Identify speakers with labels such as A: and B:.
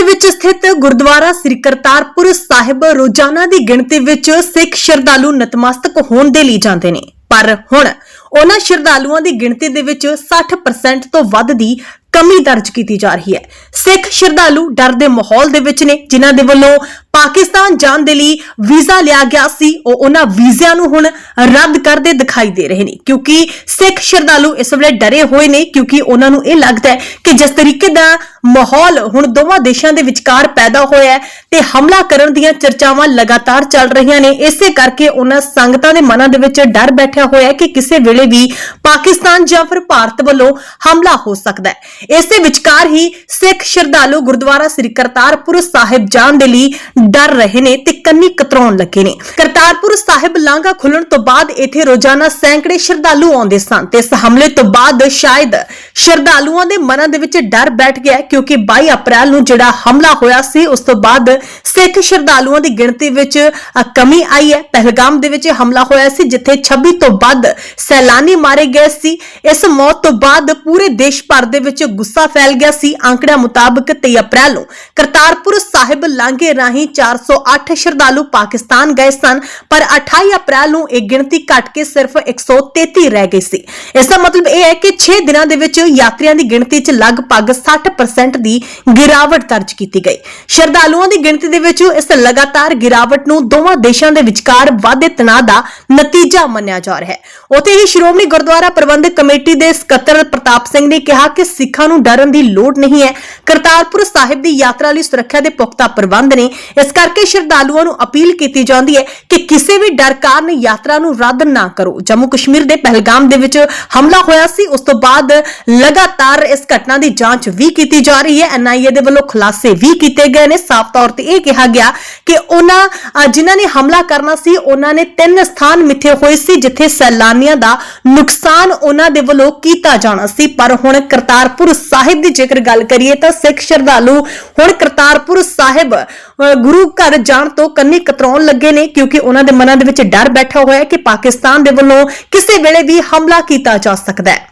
A: ਦੇ ਵਿੱਚ ਸਥਿਤ ਗੁਰਦੁਆਰਾ ਸ੍ਰੀ ਕਰਤਾਰਪੁਰ ਸਾਹਿਬ ਰੋਜ਼ਾਨਾ ਦੀ ਗਿਣਤੀ ਵਿੱਚ ਸਿੱਖ ਸ਼ਰਧਾਲੂ ਨਤਮਸਤਕ ਹੋਣ ਦੇ ਲਈ ਜਾਂਦੇ ਨੇ। ਪਰ ਹੁਣ ਉਹਨਾਂ ਸ਼ਰਧਾਲੂਆਂ ਦੀ ਗਿਣਤੀ ਦੇ ਵਿੱਚ 60% ਤੋਂ ਵੱਧ ਦੀ ਕਮੀ ਦਰਜ ਕੀਤੀ ਜਾ ਰਹੀ ਹੈ। ਸਿੱਖ ਸ਼ਰਧਾਲੂ ਡਰ ਦੇ ਮਾਹੌਲ ਦੇ ਵਿੱਚ ਨੇ, ਜਿਨ੍ਹਾਂ ਦੇ ਵੱਲੋਂ ਪਾਕਿਸਤਾਨ ਜਾਣ ਦੇ ਲਈ ਵੀਜ਼ਾ ਲਿਆ ਗਿਆ ਸੀ, ਉਹ ਉਹਨਾਂ ਵੀਜ਼ਿਆਂ ਨੂੰ ਹੁਣ ਰੱਦ ਕਰਦੇ ਦਿਖਾਈ ਦੇ ਰਹੇ ਨੇ। ਕਿਉਂਕਿ ਸਿੱਖ ਸ਼ਰਧਾਲੂ ਇਸ ਵੇਲੇ ਡਰੇ ਹੋਏ ਨੇ, ਕਿਉਂਕਿ ਉਹਨਾਂ ਨੂੰ ਇਹ ਲੱਗਦਾ ਹੈ ਕਿ ਜਿਸ ਤਰੀਕੇ ਦਾ ਮਾਹੌਲ ਹੁਣ ਦੋਵਾਂ ਦੇਸ਼ਾਂ ਦੇ ਵਿਚਕਾਰ ਪੈਦਾ ਹੋਇਆ ਹੈ ਤੇ ਹਮਲਾ ਕਰਨ ਦੀਆਂ ਚਰਚਾਵਾਂ ਲਗਾਤਾਰ ਚੱਲ ਰਹੀਆਂ ਨੇ। ਇਸੇ ਕਰਕੇ ਉਹਨਾਂ ਸੰਗਤਾਂ ਦੇ ਮਨਾਂ ਦੇ ਵਿੱਚ ਡਰ ਬੈਠਿਆ ਹੋਇਆ ਹੈ ਕਿ ਕਿਸੇ ਵੇਲੇ ਵੀ ਪਾਕਿਸਤਾਨ ਜਾਂ ਫਿਰ ਭਾਰਤ ਵੱਲੋਂ ਹਮਲਾ ਹੋ ਸਕਦਾ ਹੈ। ਇਸੇ ਵਿਚਕਾਰ ਹੀ ਸਿੱਖ ਸ਼ਰਧਾਲੂ ਗੁਰਦੁਆਰਾ ਸ੍ਰੀ ਕਰਤਾਰਪੁਰ ਸਾਹਿਬ ਜਾਣ ਦੇ ਲਈ ਡਰ ਰਹੇ ਨੇ ਤੇ ਕੰਨੀ ਕਤਰਾਉਣ ਲੱਗੇ ਨੇ। ਕਰਤਾਰਪੁਰ ਸਾਹਿਬ ਲਾਂਘਾ ਖੁੱਲਣ ਤੋਂ ਬਾਅਦ ਇੱਥੇ ਰੋਜ਼ਾਨਾ ਸੈਂਕੜੇ ਸ਼ਰਧਾਲੂ ਆਉਂਦੇ ਸਨ ਤੇ ਇਸ ਹਮਲੇ ਤੋਂ ਬਾਅਦ ਸ਼ਾਇਦ ਸ਼ਰਧਾਲੂਆਂ ਦੇ ਮਨਾਂ ਦੇ ਵਿੱਚ ਡਰ ਬੈਠ ਗਿਆ ਕਿਉਂਕਿ 22 ਅਪ੍ਰੈਲ ਨੂੰ ਜਿਹੜਾ ਹਮਲਾ ਹੋਇਆ ਸੀ, ਉਸ ਤੋਂ ਬਾਅਦ ਸਿੱਖ ਸ਼ਰਧਾਲੂਆਂ ਦੀ ਗਿਣਤੀ ਵਿੱਚ ਕਮੀ ਆਈ ਹੈ। ਪਹਿਲਗਾਮ ਦੇ ਵਿੱਚ ਹਮਲਾ ਹੋਇਆ ਸੀ, ਜਿੱਥੇ 26 ਤੋਂ ਵੱਧ ਸੈਲਾਨੀ ਮਾਰੇ ਗਏ ਸੀ। ਇਸ ਮੌਤ ਤੋਂ ਬਾਅਦ ਪੂਰੇ ਦੇਸ਼ ਭਰ ਦੇ ਵਿੱਚ ਗੁੱਸਾ ਫੈਲ ਗਿਆ ਸੀ। ਅੰਕੜਿਆਂ ਮੁਤਾਬਕ 23 ਅਪ੍ਰੈਲ ਨੂੰ ਕਰਤਾਰਪੁਰ ਸਾਹਿਬ ਲਾਂਘੇ ਰਾਹੀਂ 408 ਸ਼ਰਧਾਲੂ ਪਾਕਿਸਤਾਨ ਗਏ ਸਨ, ਪਰ 28 ਅਪ੍ਰੈਲ ਨੂੰ ਇਹ ਗਿਣਤੀ ਘਟ ਕੇ ਸਿਰਫ 133 ਰਹਿ ਗਈ ਸੀ। ਇਸ ਦਾ ਮਤਲਬ ਇਹ ਹੈ ਕਿ 6 ਦਿਨਾਂ ਦੇ ਵਿੱਚ ਯਾਤਰੀਆਂ ਦੀ ਗਿਣਤੀ 'ਚ ਲਗਭਗ 60% ਦੀ ਗਿਰਾਵਟ ਦਰਜ ਕੀਤੀ ਗਈ। ਸ਼ਰਧਾਲੂਆਂ ਦੀ ਗਿਣਤੀ ਦੇ ਵਿੱਚ ਇਸ ਲਗਾਤਾਰ ਗਿਰਾਵਟ ਨੂੰ ਦੋਵਾਂ ਦੇਸ਼ਾਂ ਦੇ ਵਿਚਕਾਰ ਵਾਧੇ ਤਣਾਅ ਦਾ ਨਤੀਜਾ ਮੰਨਿਆ ਜਾ ਰਿਹਾ ਹੈ। ਉੱਥੇ ਹੀ ਸ਼੍ਰੋਮਣੀ ਗੁਰਦੁਆਰਾ ਪ੍ਰਬੰਧਕ ਕਮੇਟੀ ਦੇ ਸਕੱਤਰ ਪ੍ਰਤਾਪ ਸਿੰਘ ਨੇ ਕਿਹਾ ਕਿ ਸਿੱਖਾਂ ਨੂੰ ਡਰਨ ਦੀ ਲੋੜ ਨਹੀਂ ਹੈ। ਕਰਤਾਰਪੁਰ ਸਾਹਿਬ ਦੀ ਯਾਤਰਾ ਲਈ ਸੁਰੱਖਿਆ ਦੇ ਪੁਖਤਾ ਪ੍ਰਬੰਧ ਨੇ ਇਸ ਕਰਕੇ ਸ਼ਰਧਾਲੂਆਂ ਨੂੰ ਅਪੀਲ ਕੀਤੀ ਜਾਂਦੀ ਹੈ ਕਿ ਕਿਸੇ ਵੀ ਡਰ ਕਾਰਨ ਯਾਤਰਾ ਨੂੰ ਰੱਦ ਨਾ ਕਰੋ। ਜੰਮੂ ਕਸ਼ਮੀਰ ਦੇ ਪਹਿਲਗਾਮ ਦੇ ਵਿੱਚ ਹਮਲਾ ਹੋਇਆ ਸੀ। ਉਸ ਤੋਂ ਬਾਅਦ ਲਗਾਤਾਰ ਇਸ ਘਟਨਾ ਦੀ ਜਾਂਚ ਵੀ ਕੀਤੀ ਜਾ ਰਹੀ ਹੈ। ਐਨਆਈਏ ਦੇ ਵੱਲੋਂ ਖੁਲਾਸੇ ਵੀ ਕੀਤੇ ਗਏ ਨੇ। ਸਾਫ਼ ਤੌਰ ਤੇ ਇਹ ਕਿਹਾ ਗਿਆ ਕਿ ਉਹਨਾਂ ਜਿਨ੍ਹਾਂ ਨੇ ਹਮਲਾ ਕਰਨਾ ਸੀ, ਉਹਨਾਂ ਨੇ ਤਿੰਨ ਸਥਾਨ ਮਿੱਥੇ ਹੋਏ ਸੀ, ਜਿੱਥੇ ਸੈਲਾਨੀਆਂ ਦਾ ਨੁਕਸਾਨ ਉਹਨਾਂ ਦੇ ਵੱਲੋਂ ਕੀਤਾ ਜਾਣਾ ਸੀ। ਪਰ ਹੁਣ ਕਰਤਾਰਪੁਰ ਸਾਹਿਬ ਦੀ ਜੇਕਰ ਗੱਲ ਕਰੀਏ ਤਾਂ ਸਿੱਖ ਸ਼ਰਧਾਲੂ ਹੁਣ ਕਰਤਾਰਪੁਰ ਸਾਹਿਬ ਗੁਰੂ ਘਰ ਜਾਣ ਤੋਂ ਕੰਨੀ ਕਤਰਾਉਣ ਲੱਗੇ ਨੇ, ਕਿਉਂਕਿ ਉਹਨਾਂ ਦੇ ਮਨਾਂ ਦੇ ਵਿੱਚ ਡਰ ਬੈਠਾ ਹੋਇਆ ਹੈ ਕਿ ਪਾਕਿਸਤਾਨ ਦੇ ਵੱਲੋਂ ਕਿਸੇ ਵੇਲੇ ਵੀ ਹਮਲਾ ਕੀਤਾ ਜਾ ਸਕਦਾ ਹੈ।